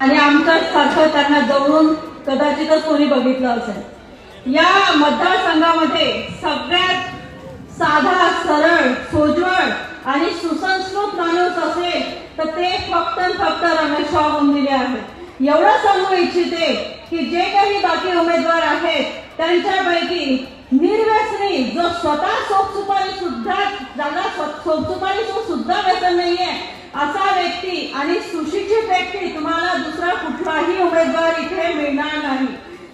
आणि आमच्या सारखं त्यांना जवळून कदाचितच कोणी बघितलं असेल. या मतदारसंघामध्ये सगळ्यात साधा सरळ सोज्वळ आणि सुसंस्कृत माणूस असेल तर ते फक्त फक्त रमेश दिले आहेत. एवढं सांगू इच्छिते की जे काही बाकी उमेदवार आहेत त्यांच्यापैकी निर्व्यसनी जो स्वतः सोपसुपारी सुद्धा जागा स्व- सोपसुपारी सुद्धा व्यसन नाहीये असा व्यक्ती आणि सुशिक्षित व्यक्ती तुम्हाला दुसरा कुठलाही उमेदवार इथे मिळणार नाही.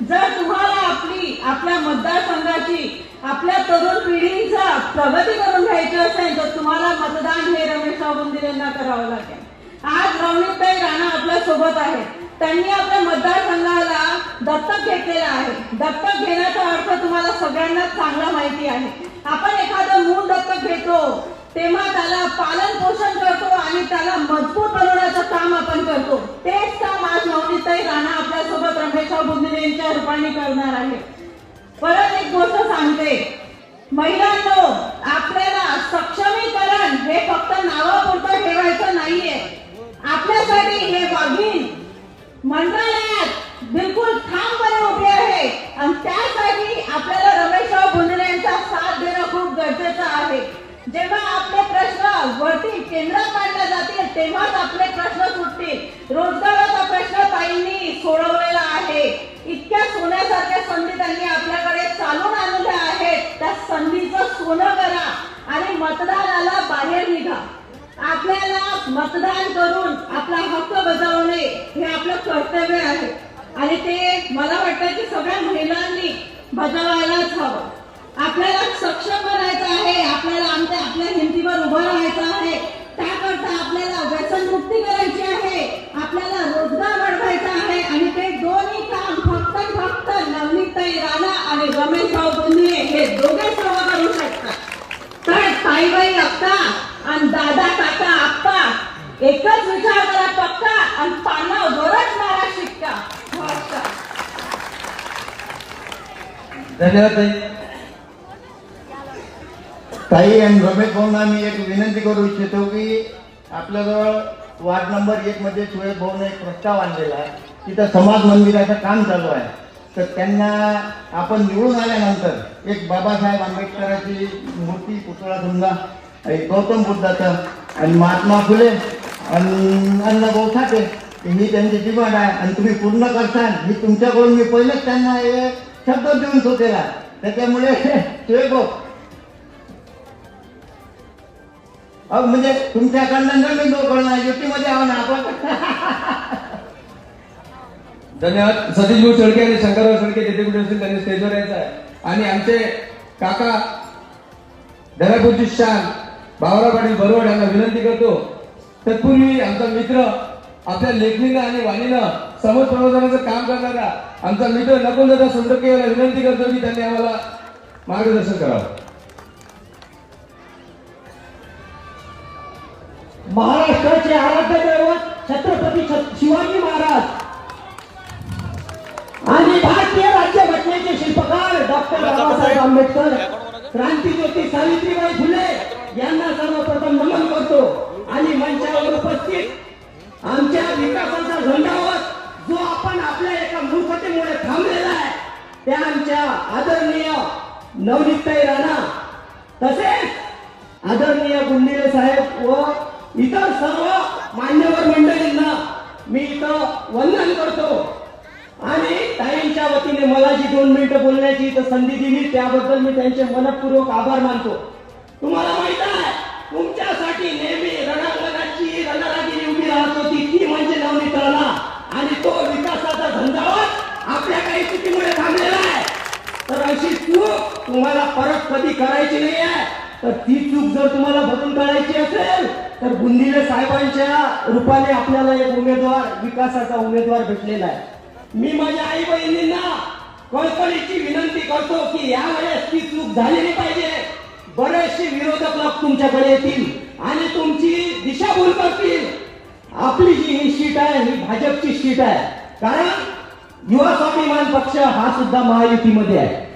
जर तुम्हाला आपली आपल्या मतदारसंघाची आपल्या तरुण पिढीचा प्रगती करून घ्यायची असेल तर तुम्हाला मतदान हे रमेश राव करावं लागेल. आज रवणीताई राणा आपल्यासोबत आहे त्यांनी आपल्या मतदारसंघाला दत्तक घेतलेला आहे. दत्तक घेण्याचा अर्थ तुम्हाला सगळ्यांना चांगला माहिती आहे. आपण एखादं मूळ दत्तक घेतो तेव्हा त्याला पालन पोषण करतो आणि त्याला मजबूत बनवण्याचं काम आपण करतो. तेच काम आज नवनीताई राणा आपल्यासोबत रमेशराव बुंदिले यांच्या रूपाने करणार आहे परत एक गोष्ट सांगते. महिलांनो आपल्याला सक्षमीकरण हे फक्त नावापुरतं ठेवायचं नाहीये. आपल्यासाठी हे वाघीण मंत्रालयात बिलकुल ठामपणे उभी आहे. आणि त्यासाठी आपल्याला रमेशराव बुंदरे यांचा साथ देणं खूप गरजेचं आहे. जेव्हा आपले प्रश्न वरती केंद्रात मांडले जातील तेव्हाच आपले प्रश्न सुटतील रोजगाराचा प्रश्न ताईंनी सोडवलेला आहे. इतक्या सोन्यासारख्या संधी त्यांनी आपल्याकडे चालून आणल्या आहेत. त्या संधीचं सोनं करा आणि मतदानाला बाहेर निघा. आपल्याला मतदान करून आपला हक्क बजावणे हे आपलं कर्तव्य आहे. आणि ते मला वाटतं की सगळ्या महिलांनी बजावायलाच हवं. आपल्याला सक्षम बनायचं आहे आपल्याला आमच्या आपल्या हिमतीवर उभं राहायचं आहे. त्याकरता आपल्याला व्यसनमुक्ती करायची आहे आपल्याला रोजगार वाढवायचा आहे आणि ते दोन्ही काम फक्त आणि फक्त नवनीताई राणा आणि रमेशराव बोंदिले हे दोघे सर्व करू शकतात तर ताईबाई आत्ता आणि दादा काका आप्पा एकच विचार करा पक्का आणि पानावरच मारा शिक्का. धन्यवाद ताई आणि रमेश भाऊंना मी एक विनंती करू इच्छितो की आपल्याजवळ वार्ड नंबर एक मध्ये सुरेश भाऊने एक प्रस्ताव आणलेला आहे. तिथं समाज मंदिराचं काम चालू आहे. तर त्यांना आपण निवडून आल्यानंतर एक बाबासाहेब आंबेडकराची मूर्ती पुतळा समजा एक गौतम बुद्धाचं आणि महात्मा फुले आणि अण्णाभाऊ ठाकरे ही त्यांची डिमांड आहे आणि तुम्ही पूर्ण करताल. ही तुमच्याकडून मी पहिलेच त्यांना एक शब्द देऊन होतेला त्याच्यामुळे सुरेश भाऊ अहो म्हणजे तुमच्याकडनं नवीन मी युतीमध्ये आहो ना आपण धन्यवाद. सतीश भाऊ शेळके आणि शंकरराव सडके जिथे कुठे असतील त्यांनी स्टेजवर यायचं आहे. आणि आमचे काका धरापूरची शान भावरा पाटील बरोड यांना विनंती करतो. तत्पूर्वी आमचा मित्र आपल्या लेखणीनं आणि वाणीनं समज प्रबोधनाचं काम करणारा आमचा मित्र नकुल दादा सुंदरके यांना विनंती करतो की त्यांनी आम्हाला मार्गदर्शन करावं. महाराष्ट्राचे आराध्य दैवत छत्रपती शिवाजी महाराज. आणि भारतीय राज्यघटनेचे शिल्पकार डॉक्टर बाबासाहेब आंबेडकर क्रांतीज्योती सावित्रीबाई फुले यांना सर्वप्रथम नमन करतो. आणि मंचावर उपस्थित आमच्या विकासाचा झेंडावर जो आपण आपल्या एका मूर्खतेमुळे थांबलेला आहे त्या आमच्या आदरणीय नवनीताई राणा. तसेच आदरणीय गुंडिले साहेब व इतर सर्व मान्यवर मंडळींना मी इथं वंदन करतो. आणि ताईंच्या वतीने मला जी दोन मिनिटं बोलण्याची इथं संधी दिली त्याबद्दल मी त्यांचे मनपूर्वक आभार मानतो. तुम्हाला माहीत आहे तुमच्यासाठी नेहमी रणांगणाची रणरागिरी उभी राहत होती. ती म्हणजे नवनी राणा आणि तो विकासाचा धंदावत आपल्या काही चुकीमुळे थांबलेला आहे. तर अशी चूक तुम्हाला परत कधी करायची नाही आहे तर ती चूक जर तुम्हाला भरून काढायची असेल तर बुंदीले साहेबांच्या रूपाने आपल्याला एक उमेदवार विकासाचा उमेदवार भेटलेला आहे. मी माझ्या आई बहिणींना कळकळीची विनंती करतो की यावेळेस ती चूक झालेली पाहिजे. बरेचसे विरोधक लोक तुमच्याकडे येतील आणि तुमची दिशाभूल करतील. आपली जी ही सीट आहे ही भाजपची सीट आहे. कारण युवा स्वाभिमान पक्ष हा सुद्धा महायुतीमध्ये आहे.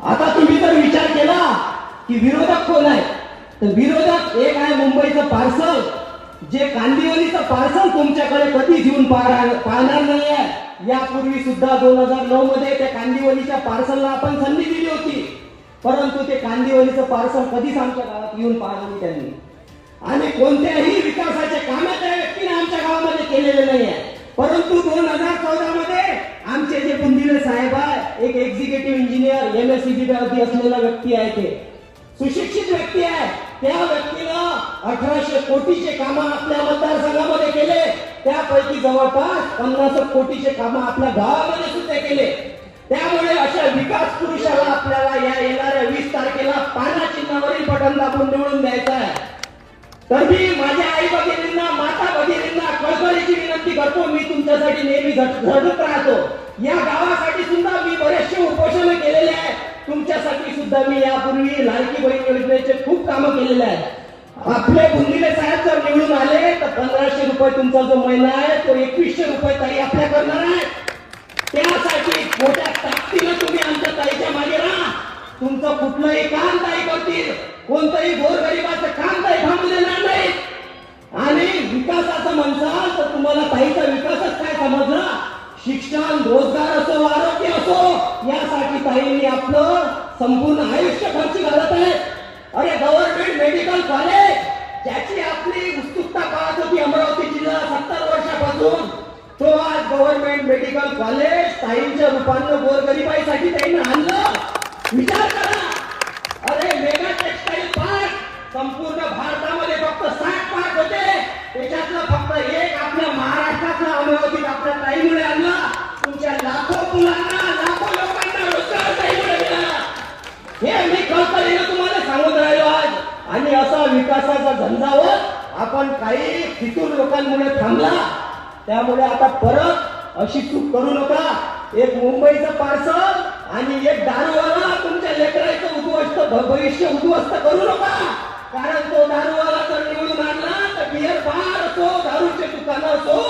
आता तुम्ही जर विचार केला की विरोधक कोण आहे? तर विरोधक एक आहे मुंबईचं पार्सल. जे कांदिवलीचं पार्सल तुमच्याकडे कधीच येऊन पाहणार पाहणार नाहीये. यापूर्वी सुद्धा दोन हजार नऊ मध्ये त्या कांदिवलीच्या पार्सलला आपण संधी दिली होती. परंतु ते कांदिवलीचं पार्सल कधीच आमच्या गावात येऊन पाहणार नाही त्यांनी. आणि कोणत्याही विकासाचे कामे त्या व्यक्तीने आमच्या गावामध्ये केलेले नाही आहे परंतु दोन हजार चौदा मध्ये आमचे जे बुंदिले साहेब आहे एक executive engineer M S C B असलेला व्यक्ती आहे ते. सुशिक्षित व्यक्ती आहे. त्या व्यक्तीनं अठराशे कोटीचे काम आपल्या मतदारसंघामध्ये केले. त्यापैकी जवळपास पन्नास कोटीचे काम आपल्या गावामध्ये सुद्धा केले. त्यामुळे अशा विकास पुरुषाला आपल्याला या येणाऱ्या वीस तारखेला पाना चिन्हावरील बटन दाबून निवडून द्यायचं आहे. तर मी माझ्या आई भगिनींना माता भगिनींना कळकळीची विनंती करतो मी तुमच्यासाठी नेहमी झट- झटत राहतो. या गावासाठी सुद्धा मी बरेचसे उपोषण केलेले आहे. तुमच्यासाठी सुद्धा मी यापूर्वी लाडकी बहीण योजनेचे खूप कामं केलेले आहेत. आपले बुंदिले साहेब जर निवडून आले तर पंधराशे रुपये तुमचा जो महिना आहे तो एकवीसशे रुपये ताई आपल्या करणार आहे त्यासाठी मोठ्या ताकदीनं तुम्ही आमच्या ताईच्या मागे राहा. तुमचं कुठलंही काम ताई करतील. कोणतंही गोरगरिबाचं काम ताई थांबू देणार नाही आणि विकासाचं म्हणसाल तर तुम्हाला ताईचा विकासच काय समजला? शिक्षण रोजगार असो आरोग्य असो यासाठी ताईंनी आपलं संपूर्ण आयुष्य खर्च घालत आहे अरे गव्हर्नमेंट मेडिकल कॉलेज ज्याची आपली उत्सुकता पाहत होती अमरावती जिल्हा सत्तर वर्षापासून तो आज गव्हर्नमेंट मेडिकल कॉलेज ताईंच्या रूपानं गोरगरिबाईसाठी त्यांनी आणलं. विचार करा. अरे मेगा टेक्सटाईल पार्क संपूर्ण भारतामध्ये फक्त साठ पार्क होते. त्याच्यातलं फक्त मुलांना लाखो लोकांना रोजगार मिळाला हे मी कळकळीनं तुम्हाला सांगून राहिलो आज आणि असा विकासाचा धंदावर आपण काही फितूर लोकांमुळे थांबला त्यामुळे आता परत अशी चूक करू नका एक मुंबईचं पार्सल आणि एक दारूवाला तुमच्या लेकराचं उद्ध्वस्त भविष्य उद्ध्वस्त करू नका कारण तो दारूवाला जर निवडून आणला तर बियर बार असो दारूचे दुकानं असो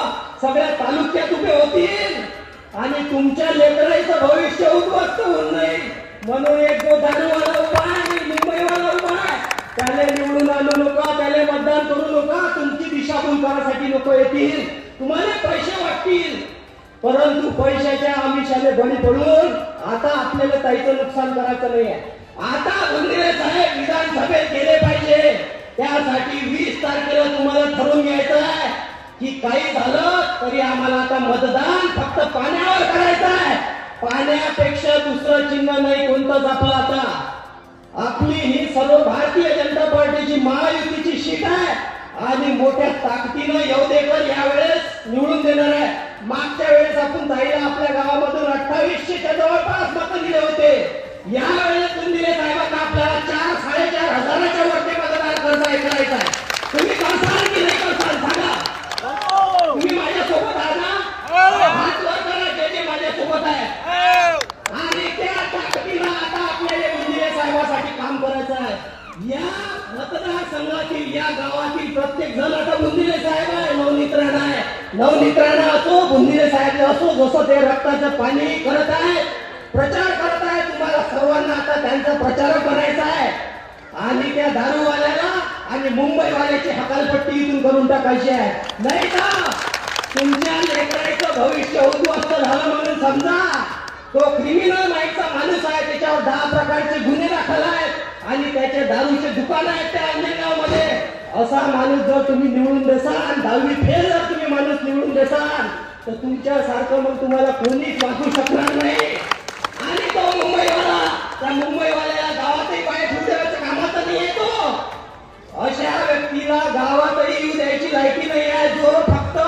सगळ्या तालुक्यात उभे होतील आणि तुमच्या लेकराचं भविष्य उद्ध्वस्त होऊन नाही म्हणून एक जो दारूवाला उभा आहे आणि मुंबईवाला उभा आहे त्याला निवडून आणू नका त्याला मतदान करू नका तुमची दिशाभूल करासाठी लोक येतील. तुम्हाला पैसे वाटतील. परंतु पैशाच्या आमिषाने बळी पडून आता आपल्याला ताईचं नुकसान करायचं नाही आता बंदिरे साहेब विधानसभेत गेले पाहिजे. त्यासाठी वीस तारखेला तुम्हाला ठरवून घ्यायचं आहे. की काही झालं तरी आम्हाला आता मतदान फक्त पाण्यावर करायचं आहे. पाण्यापेक्षा दुसरं चिन्ह नाही कोणतं आपलं आता. आपली ही सर्व भारतीय जनता पार्टीची महायुतीची शीट आहे. आणि मोठ्या ताकदीनं येवदेकर यावेळेस निवडून देणार आहे. मागच्या वेळेस आपण जाईल आपल्या गावामधून अठ्ठावीसशेच्या जवळपास मत दिले होते. यावेळेस दिले साहेबांना आपल्याला चार साडेचार हजाराच्या वरती मतदान करता करायचं आहे तुम्ही करसाल की नाही करसाल सांगा तुम्ही माझ्या सोबत आहात ना हात वर करा जे जे माझ्या सोबत आहे आणि त्या ताकदीनं आता आपल्याला मंदिरे साहेबासाठी काम करायचं आहे या मतदारसंघातील या गावातील प्रत्येक जण आता बुंदिले साहेब आहे नवनीत आहे. नवनित्राणा असो बुंदिले साहेब असो जसं ते रक्ताचं पाणी करत आहे प्रचार करत आहे तुम्हाला सर्वांना आता त्यांचा प्रचारक बनायचा आहे. आणि त्या दारूवाल्याला आणि मुंबईवाल्याची हकालपट्टी इथून करून टाकायची आहे. नाही का? तुमच्या लेकराचं भविष्य उद्ध्वस्त झालं म्हणून समजा तो क्रिमिनल माईकचा माणूस आहे त्याच्यावर दहा प्रकारचे गुन्हे दाखल आहेत. आणि त्याचे दारूचे दुकान आहेत त्या अंजनगावमध्ये असा माणूस जर तुम्ही निवडून देसाल दहावी फेल जर तुम्ही माणूस निवडून देसाल तर तुमच्या सारखं मग तुम्हाला कोणीच वाचू शकणार नाही. आणि तो मुंबईवाला त्या मुंबईवाल्याला गावातही पाय ठेवण्याच्या कामात नाही येतो. अशा व्यक्तीला गावातही येऊ द्यायची लायकी नाही आहे. जो फक्त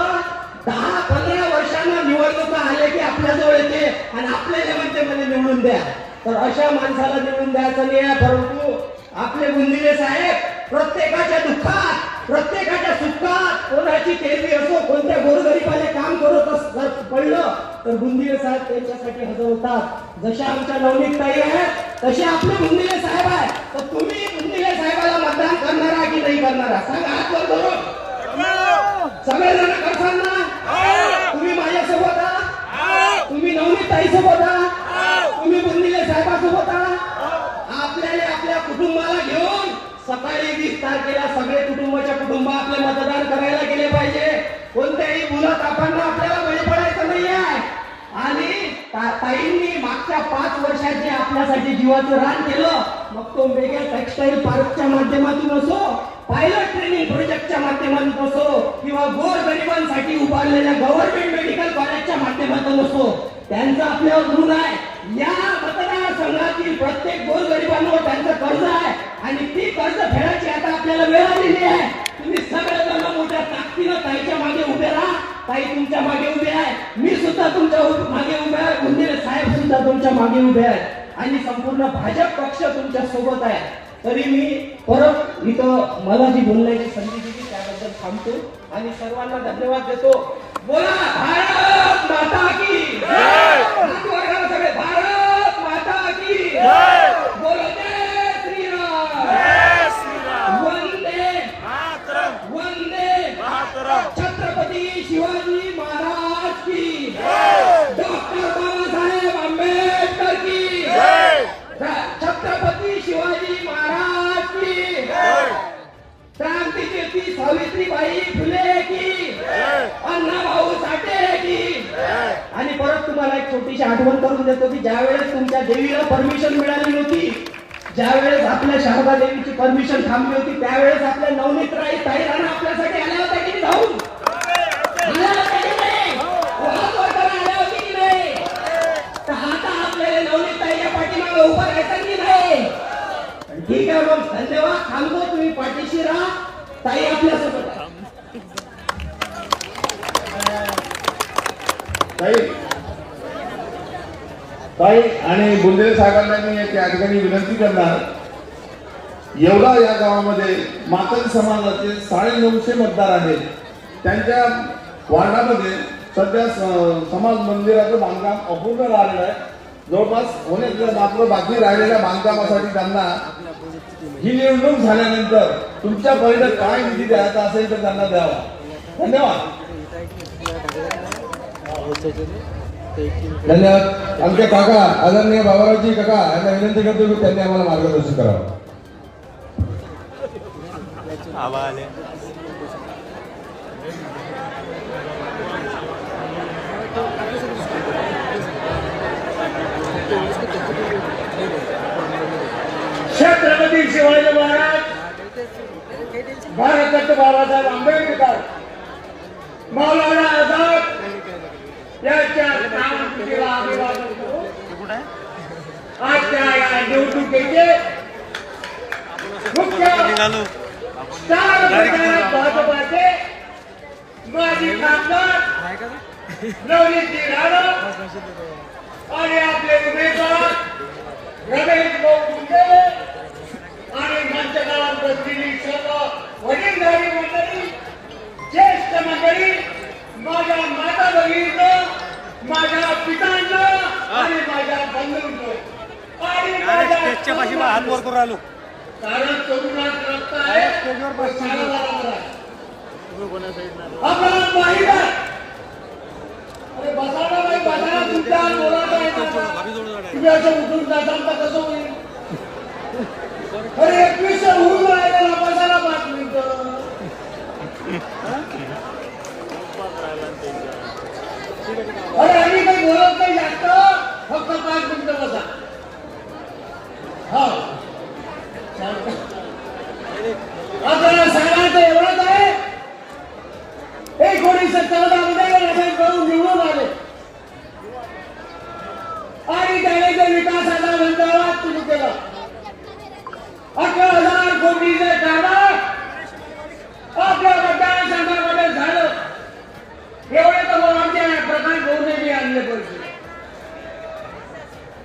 दहा पंधरा वर्षांना निवडणुका आले की आपल्याजवळ येते आणि आपल्याला म्हणते मला निवडून द्या. तर अशा माणसाला निवडून द्यायचं नाही आहे परंतु आपले बुंदिले साहेब प्रत्येकाच्या दुःखात प्रत्येकाच्या सुखात कोणाची तेरवी असो कोणत्या गोरगरीबाने काम करत पडलं तर बुंदिले साहेब त्यांच्यासाठी हजर होतात जशा आमच्या नवनीत ताई आहेत तसे आपले बुंदिले साहेब आहे तर तुम्ही बुंदिले साहेबाला मतदान करणारा की नाही करणारा सांगा हात वर धरून. सगळेजण करसान ना? तुम्ही माझ्यासोबत आहात? तुम्ही नवनीत ताई सोबत आहात? तुम्ही बुंदिले साहेबासोबत आहात? आपल्याला आपल्या कुटुंबाला घेऊन सकाळी वीस तारखेला सगळे कुटुंबाच्या कुटुंब आपले मतदान करायला गेले पाहिजे. कोणत्याही गुण लोकांना आपल्याला बळी पडायचं नाही आहे आणि ताईंनी मागच्या पाच वर्षात जे आपल्यासाठी जीवाचं रान केलं मग तो वेगळ्या टेक्सटाईल पार्कच्या माध्यमातून असो पायलट ट्रेनिंग प्रोजेक्टच्या माध्यमातून असो किंवा गोर गरिबांसाठी उभारलेल्या गव्हर्नमेंट मेडिकल कॉलेजच्या माध्यमातून असो त्यांचा आपल्यावर ऋण आहे. या मतदारसंघातील प्रत्येक गोर गरिबांवर त्यांचं कर्ज आहे. आणि ती कर्ज फेडायची आता आपल्याला वेळ आलेली आहे. तुम्ही सगळेजण मोठ्या ताकदीनं ताईच्या मागे उभे राहा. ताई तुमच्या मागे उभे आहे. मी सुद्धा तुमच्या मागे उभे आहे. गुंदिरे साहेब सुद्धा तुमच्या मागे उभे आहेत. आणि संपूर्ण भाजप पक्ष तुमच्यासोबत आहे. तरी मी परत इथं मला जी बोलण्याची संधी दिली त्याबद्दल थांबतो. आणि सर्वांना धन्यवाद देतो. बोला भारत माता की सगळे भारत माता की क्रांतीज्योती सावित्रीबाई फुले की अण्णाभाऊ साठे की. आणि परत तुम्हाला एक छोटीशी आठवण करून देतो की ज्या वेळेस तुमच्या देवीला परमिशन मिळाली नव्हती ज्या वेळेस आपल्या शारदा देवीची परमिशन थांबली होती त्यावेळेस आपल्या नवनीत राई ताई राणा आपल्यासाठी आल्या होत्या की की की की नाही? ठीक आहे मग धन्यवाद. थांबतो तुम्ही पाठीशी राहा. ताई आपल्यासोबत ताई. ताई आणि बुंदेले साहेबांना मी या ठिकाणी विनंती करणार. एवढा या गावामध्ये मातंग समाजाचे साडे नऊशे मतदार आहेत. त्यांच्या वार्डामध्ये सध्या समाज मंदिराचं बांधकाम अपूर्ण राहिलेलं आहे. जवळपास होण्याचं मात्र बाकी राहिलेल्या बांधकामासाठी त्यांना ही निवडणूक झाल्यानंतर तुमच्या परीने काय निधी द्यायचा असेल तर त्यांना द्यावा. धन्यवाद. धन्यवाद. आमच्या काका आदरणीय बाबारावजी काका यांना विनंती करतो की त्यांनी आम्हाला मार्गदर्शन करावं छत्रपती शिवाजी महाराज। भारतरत्न बाबासाहेब आंबेडकर। मौलाना आझाद यांच्या नामस्मृतीला अभिवादन करून आजच्या या निवडणुकीचे मुख्य स्टार प्रचारक भाजपाचे माजी खासदार नवनीतजी राणा आणि आपले उमेदवार रमेश भाऊ मुंडे। आणि मंचकावर बसलेली सर्व वडीलधारी मंडळी ज्येष्ठ मंडळी माझ्या माता भगिनींचं माझ्या पितांचं आणि माझ्या बंधूंचं आणि माझ्या हात वर करून राहिलो. कारण तरुणात रक्त आहे. आपल्याला माहीत अरे बसायला नाही बसायला तुमच्या तुम्ही असं उठून जाताल तर कसं होईल? अरे एकवीस होऊन राहिलेला कशाला पाच मिनिटं. अरे आम्ही काही बोलत नाही जास्त. फक्त पाच मिनिटं बसा. हो. आपल्याला सांगायचं एवढंच आहे. एकोणीसशे चौदा मध्ये रमेश भाऊ निवडून आले. आणि त्याने जो विकासाचा धंदावाद सुरू केला. अकरा हजार कोटीचे कामं आपल्या मतदारसंघामध्ये झालं. एवढे तर मग आमच्या प्रकाश भाऊने बी आणले पैसे.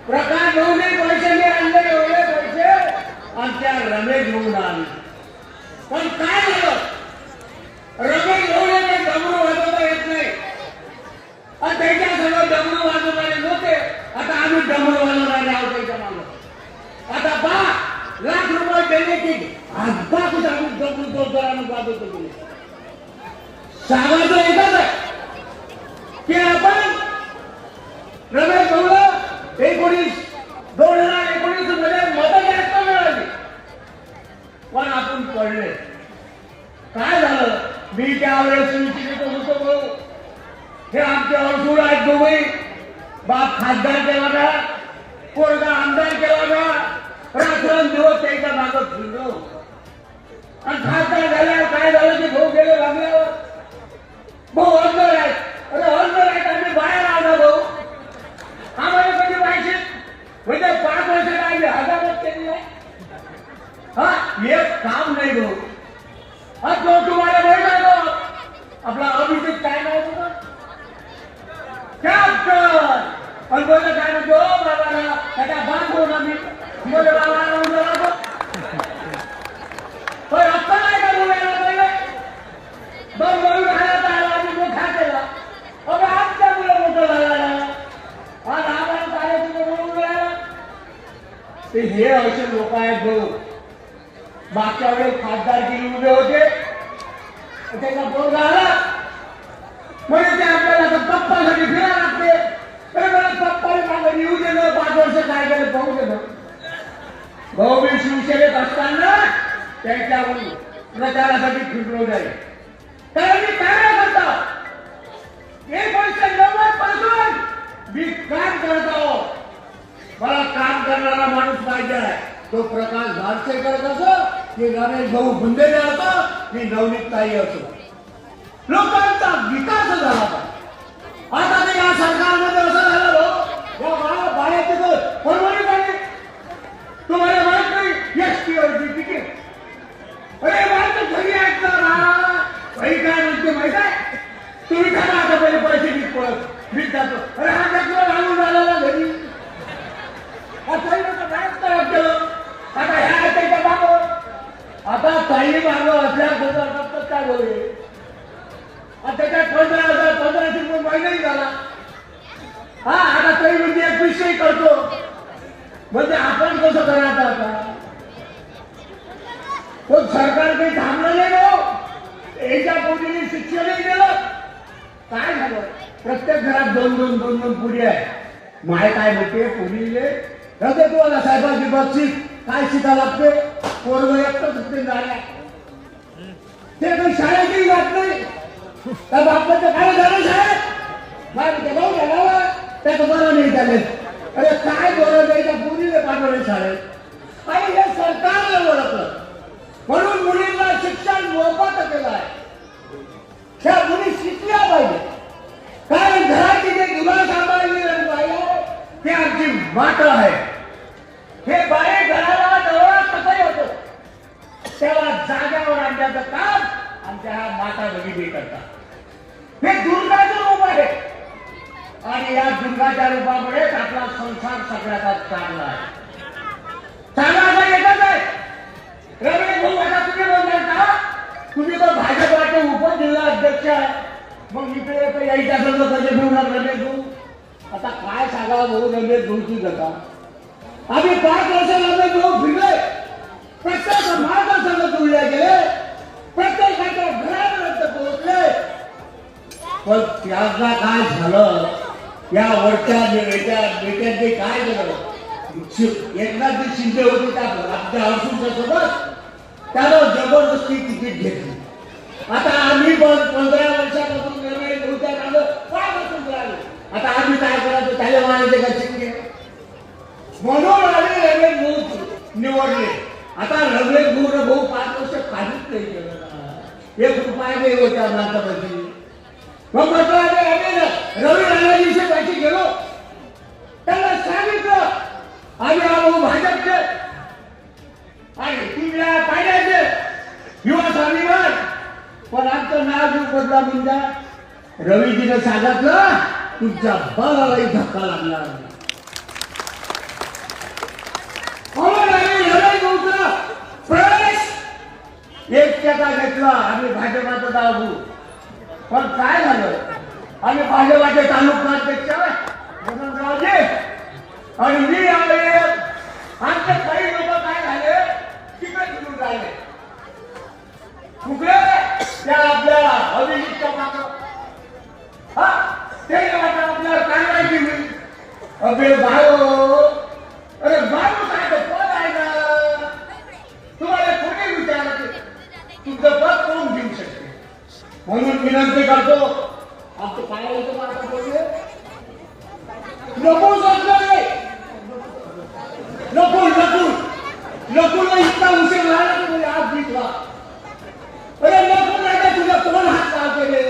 प्रकाश भाऊने पैसे मी आणले एवढे पैसे आमच्या रमेश भाऊन आणले. पण काय झालं? रमेश भाऊने काही डमरू वाजवता येत नाही. आणि त्याच्या सगळं डमरू वाजवणारे नव्हते आता आम्ही डमरू वाजवणारे आहोत त्याच्या मागं. आता बा लाख रुपये दिले की आता कुठं आम्ही डमरू जोरदारानं वाजवतो तुम्ही सांगायचं एकच आहे की आपण रमेश भाऊला एकोणीस दोन हजार एकोणीसमध्ये मतं जास्त मिळाली पण आपण पडले काय झालं मी त्यावेळेस सुचित होतो भाऊ बाप खासदार केला का पोरगा आमदार केला का रात्रंदिवस त्याच्या मागं फिरलो आणि खासदार झाल्यावर काय झालं की भाऊ गेले लागल्यावर भाऊ अंदर आहे अरे अंदर आहे आम्ही बाहेर आलो भाऊ आम्हाला कधी पाहिजे म्हणजे पाच वर्ष काय हजारच केली नाही. हा एक काम नाही गो हा तो तुम्हाला बोलला गो आपला अभिषेक काय नाव होतं कॅप्टन! आणि बोललं काय म्हणतो? "ओ बाबाला त्याच्या बांध आम्ही. बोले बाबाला उभं राहतो होय आत्ता नाही का बोलायला पहिले दोन दोन घालत आला आणि मोठा केला अबे आमच्या मुलं मोठं झाला आज आम्हाला काय तुझं म्हणून मिळाला ते हे असे लोक आहेत भाऊ मागच्या वेळेस खासदार गेले उभे होते. त्याचा पोरगा आला. म्हणजे ते आपल्याला पप्पासाठी फिरायला लागते तर मला येऊ दिलं पाच वर्ष काय केलं पाहू दिलं भाऊ मी शिवसेनेत असताना त्याच्यावर प्रचारासाठी फिरलो जाईल करणारा माणूस पाहिजे आहे. तो प्रकाश भारसे असो की रमेश भाऊ बुंदेले असो की नवनीत ताई असो. लोकांचा विकास झाला आता ते या सरकारमध्ये असं झालं या बाळा बाहेर तर परवडी पाहिजे तुम्हाला माहीत नाही एस टी वरची तिकीट अरे माझं घरी ऐकलं ना काही काय म्हणते माहीत आहे तुम्ही खा आता पहिले पैसे नीट पळत नीट जातो अरे हा कसला लागून झाला घरी आता इथं काहीच नाही केलं आता ह्या त्याच्या मागं आता काही मागं असल्या तर काय बोलले आता त्याच्यात पंधरा हजार पंधराशे रुपये महिनाही झाला हा आता तरी म्हणजे एकवीसशे करतो म्हणजे आपण कसं करायचं आता पण सरकार काही थांबलं नाही हो एका पोटीने शिक्षणही गेलं काय झालं प्रत्येक घरात दोन दोन दोन दोन पुरी आहे माय काय म्हणते तुम्हाला साहेबांची बक्षीस काय शिका लागते? पोरग एकटंच असते झाल्या ते काही शाळेतही जात नाही. त्या बापाचं काय झालं शाळेत माझ्या भाऊ झाला त्याचं बरं नाही झाले. अरे काय बरं नाही त्या पुरीले पाठवले शाळेत. आणि हे सरकारला ओळखलं. म्हणून मुलींना शिक्षण मोफत केलं आहे. त्या मुली शिकल्या पाहिजे कारण घराची जे गुन्हा सांभाळली हे आमची मात्र आहे हे बाई घराला डोळा कसं होतो। त्याला जाग्यावर आणण्याचं काम आमच्या ह्या माता भगिनी करतात। हे दुर्गाचं रूप आहे। आणि या दुर्गाच्या रूपामुळेच आपला संसार सगळ्याचा चांगला आहे। चांगला असा एकच आहे। रवी भाऊ आता तुम्ही बोलणार का? तुम्ही तर भाजपाचे उपजिल्हा अध्यक्ष आहे। मग इकडे यायच्या संघ कसे रमेश भाऊ? आता काय सांगा भाऊ रमेश भाऊची जगा आम्ही पाच वर्ष रमेश भाऊ फिरले प्रत्येक मार्गसंघ जुळले गेले. प्रत्येकाच्या घरापर्यंत पोहोचले. पण त्याचा काय झालं? या वरच्या नेत्या नेत्यांनी काय केलं? शि- एकनाथजी शिंदे होते त्या आपल्या अर्जुनच्या सोबत. त्यानं जबरदस्ती तिकीट घेतली. आता आम्ही पण पंधरा वर्षापासून निर्णय घेऊच्या आलो काय बसून राहिलो आता आम्ही काय करायचं? त्याला मानायचे का शिंदे म्हणून आम्ही रमेश भाऊ निवडले. आता रमेश भाऊ भाऊ पाच वर्ष काहीच नाही केलं. एक रुपया नाही होत्या माणसापाशी मग म्हटलं आम्ही आम्ही रवी राणाजीशी पैसे गेलो. त्यांना सांगितलं आम्ही आलो भाजपचे. आणि तुमच्या पाहिजे. युवा स्वाभिमान. पण आमचं नाव बदला म्हणजे रवीजीनं सांगितलं. तुझ्या बळालाही धक्का लागला. म्हणून एक टका घेतला आम्ही भाजपाचा दाबू. पण काय झालं? आम्ही भाजपाचे तालुका अध्यक्ष वसंतरावजी आणि मी आले. आमचे काही लोक काय झाले? तिकडे फिरून राहिले. कुठे? त्या आपल्या अभिजितच्या मागं ते आता आपल्याला कारवाई केली म्हणजे? अबे बायो अरे बायो काय ते पद आहे ना तुम्हाला कोणी विचारते तुमचं पद कोण घेऊ शकते? म्हणून विनंती करतो आमचं काय होतं माझं बोलले नको सोडलं नको नको नकुलला इतका उशीर झाला तुम्ही आज दिसला अरे नको नाही तुझ्या कोण हात लावते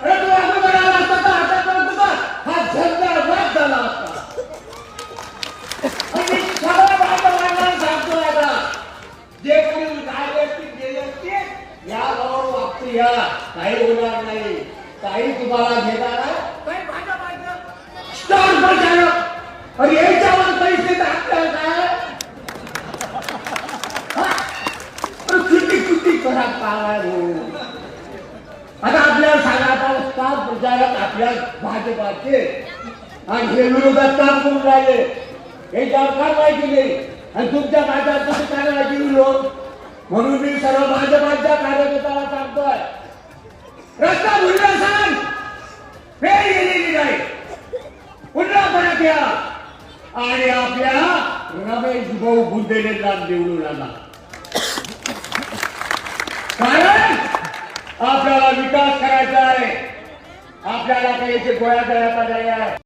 अरे तू अगोदर आला असता तर आतापर्यंत तुझा हा झंडा वाद झाला असता आणि सगळं माझं वाढणार सांगतो आता जे कोणी राहिले असतील गेले गावावर वागते या काही होणार नाही. काही तुम्हाला घेणार माझ्या माझ्या अरे याच्यावर पैसे चुटी चुटी करा हो. आता आपल्याला सांगा आता स्टार प्रचारक आपल्या भाजपाचे. आणि हे विरोधात काम करून राहिले? याच्यावर कारवाई केली. आणि तुमच्या तुम्ही कारवाई केली लोक म्हणून मी सर्व भाजपाच्या कार्यकर्त्याला सांगतोय रस्ता भुलला सांग. फेर गेलेली नाही. पुन्हा परत या. आणि आपल्या रमेश भाऊ बुद्धेला निवडून आला कारण आपल्याला विकास करायचा आहे. आपल्याला काही गोळ्या करायचा नाही आहे